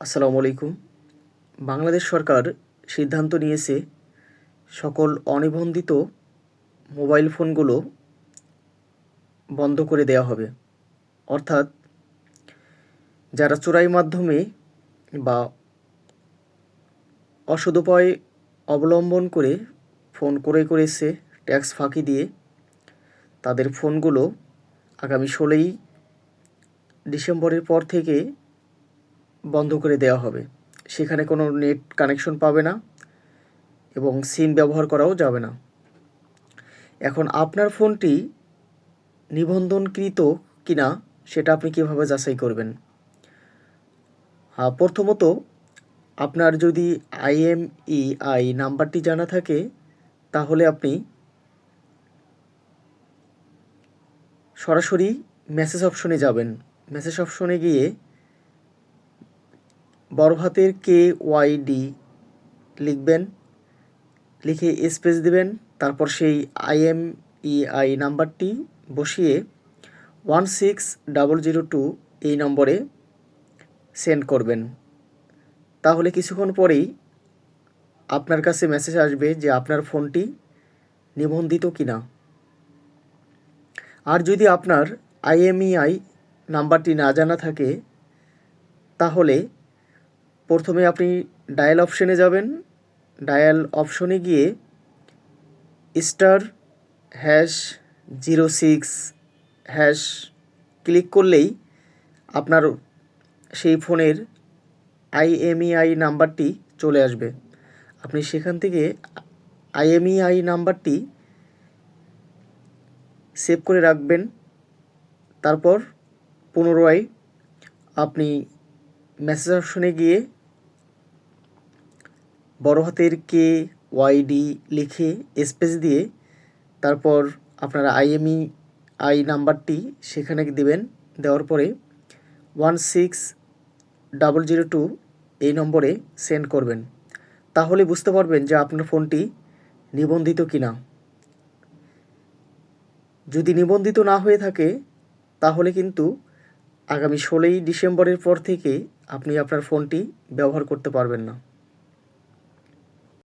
আসসালামু আলাইকুম। বাংলাদেশ সরকার সিদ্ধান্ত নিয়েছে সকল অনিবন্ধিত মোবাইল ফোনগুলো বন্ধ করে দেওয়া হবে। অর্থাৎ যারা চোরাই মাধ্যমে বা অসদুপায় অবলম্বন করে ফোন করে করেছে, ট্যাক্স ফাঁকি দিয়ে, তাদের ফোনগুলো আগামী ষোলোই ডিসেম্বরের পর থেকে বন্ধ করে দেওয়া হবে। সেখানে কোনো নেট কানেকশন পাবে না এবং সিম ব্যবহার করাও যাবে না। এখন আপনার ফোনটি নিবন্ধনকৃত কিনা সেটা আপনি কীভাবে যাচাই করবেন? হ্যাঁ, প্রথমত আপনার যদি আইএমইআই নাম্বারটি জানা থাকে তাহলে আপনি সরাসরি মেসেজ অপশনে যাবেন। মেসেজ অপশনে গিয়ে বড় কে ওয়াই ডি লিখবেন, লিখে স্পেস দিবেন, তারপর সেই আইএমইআই নাম্বারটি বসিয়ে one six double zero two এই নম্বরে সেন্ড করবেন। তাহলে কিছুক্ষণ পরেই আপনার কাছে মেসেজ আসবে যে আপনার ফোনটি নিবন্ধিত কিনা। আর যদি আপনার আইএমইআই নাম্বারটি না জানা থাকে, তাহলে প্রথমে আপনি ডায়াল অপশনে যাবেন। ডায়াল অপশনে গিয়ে star hash zero six hash click করলেই আপনার সেই ফোনের আইএমইআই নাম্বারটি চলে আসবে। আপনি সেখান থেকে আইএমইআই নাম্বারটি সেভ করে রাখবেন। তারপর পুনরায় আপনি মেসেজ অপশনে গিয়ে বড় হাতের কে ওয়াইডি লিখে স্পেস দিয়ে তারপর আপনার আইএমই আই নাম্বারটি সেখানে দিবেন। দেওয়ার পরে one six double zero two এই নম্বরে সেন্ড করবেন। তাহলে বুঝতে পারবেন যে আপনার ফোনটি নিবন্ধিত কিনা। যদি নিবন্ধিত না হয়ে থাকে, তাহলে কিন্তু আগামী ষোলোই ডিসেম্বরের পর থেকে আপনি আপনার ফোনটি ব্যবহার করতে পারবেন না।